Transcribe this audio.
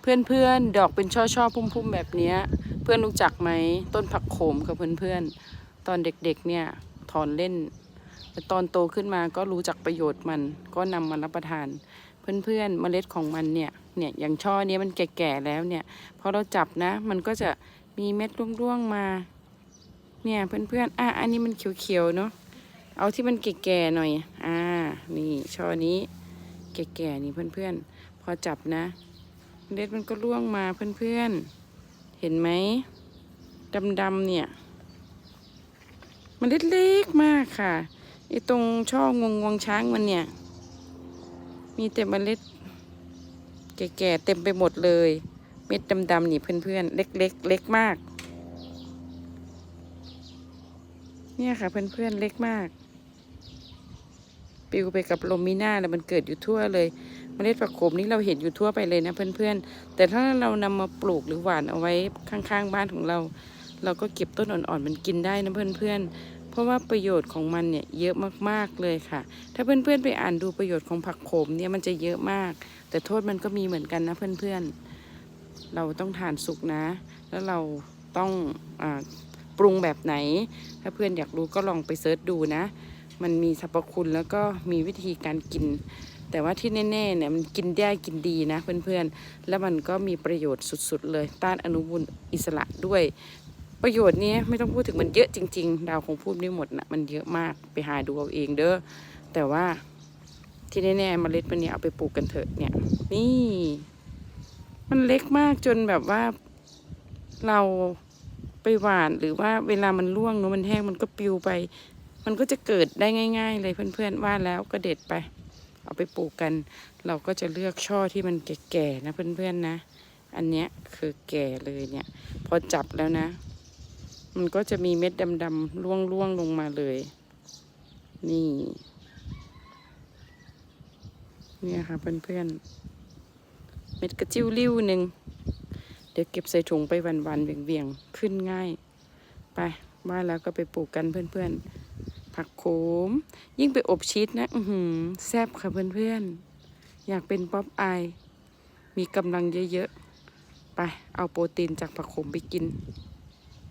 เพื่อนเพื่อนๆ ดอกเป็นช่อช่อๆ พุ่มๆ แบบนี้ เพื่อนรู้จักไหมต้นผักโขมกับเพื่อนเพื่อนๆ ตอนเด็กๆ เนี่ยถอนเล่น แต่ตอนโตขึ้นมาก็รู้จักประโยชน์มัน ก็นำมารับประทาน เพื่อนๆ เมล็ดของมันเนี่ย เนี่ยอย่างช่อเนี้ยมันแก่ๆ แล้วเนี่ย พอเราจับนะ มันก็จะมีเม็ดร่วงๆ มา เนี่ยเพื่อนๆ อะอันนี้มันเขียวๆ เนาะ เอาที่มันแก่ๆ หน่อย อ่า นี่ช่อนี้ แก่ๆ นี่เพื่อนๆ พอจับนะ เมล็ดมันก็ร่วงมาเพื่อนๆ เห็นไหมดำๆเนี่ยเมันเล็กๆมากค่ะไอ้ตรงช่องวงวงช้างมันเนี่ย มีแต่เมล็ด แก่ๆเต็มไปหมดเลย เม็ดดำๆนี่เพื่อนๆ เล็กๆเล็กมาก เนี่ยค่ะเพื่อนๆเล็กมาก ปิวไปกับลมมีหน้าแล้วมันเกิดอยู่ทั่วเลย เมล็ดผักโขมนี่เราเห็นอยู่ทั่วไปเลยนะเพื่อนๆ แต่ถ้าเรานำมาปลูกหรือหว่านเอาไว้ข้างๆ บ้านของเรา เราก็เก็บต้นอ่อนๆมันกินได้นะเพื่อนๆ เพราะว่าประโยชน์ของมันเนี่ยเยอะมากๆเลยค่ะ ถ้าเพื่อนๆไปอ่านดูประโยชน์ของผักโขมเนี่ยมันจะเยอะมาก แต่โทษมันก็มีเหมือนกันนะเพื่อนๆ เราต้องทานสุกนะ แล้วเราต้องอปรุงแบบไหน ถ้าเพื่อนอยากรู้ก็ลองไปเซิร์ชดูนะ มันมีสรรพคุณแล้วก็มีวิธีการกิน แต่ว่าที่แน่ๆเนี่ยมันกินได้กินดีนะเพื่อนๆ แล้วมันก็มีประโยชน์สุดๆ เลย ต้านอนุมูลอิสระด้วย ประโยชน์นี้ไม่ต้องพูดถึงมันเยอะจริงๆ ดาวคงพูดไม่หมดนะมันเยอะมากไปหาดูเอาเองเด้อแต่ว่าที่แน่ๆเมล็ดมันเนี่ยเอาไปปลูกกันเถอะเนี่ย นี่ มันเล็กมากจนแบบว่าเราไปหว่านหรือว่าเวลามันร่วงเนอะมันแห้งมันก็ปิวไป มันก็จะเกิดได้ง่าย ๆ เลยเพื่อนๆว่าแล้วก็เด็ดไป เอาไปปลูกกัน เราก็จะเลือกช่อที่มันแก่ๆนะเพื่อนๆนะ อันเนี้ยคือแก่เลยเนี่ย พอจับแล้วนะ มันก็จะมีเม็ดดำๆร่วงๆลงมาเลย นี่ เนี่ยค่ะเพื่อนๆ เม็ดกระจิ้วริ้วหนึ่งเดี๋ยวเก็บใส่ถุงไปวันๆเวียงๆ ขึ้นง่าย ไปบ้านแล้วก็ไปปลูกกันเพื่อนๆ ผักโขม ยิ่งไปอบชีสนะ อือหือแซ่บค่ะเพื่อนๆ อยากเป็นป๊อปอายมีกำลังเยอะๆ ไปเอาโปรตีนจากผักโขมไปกิน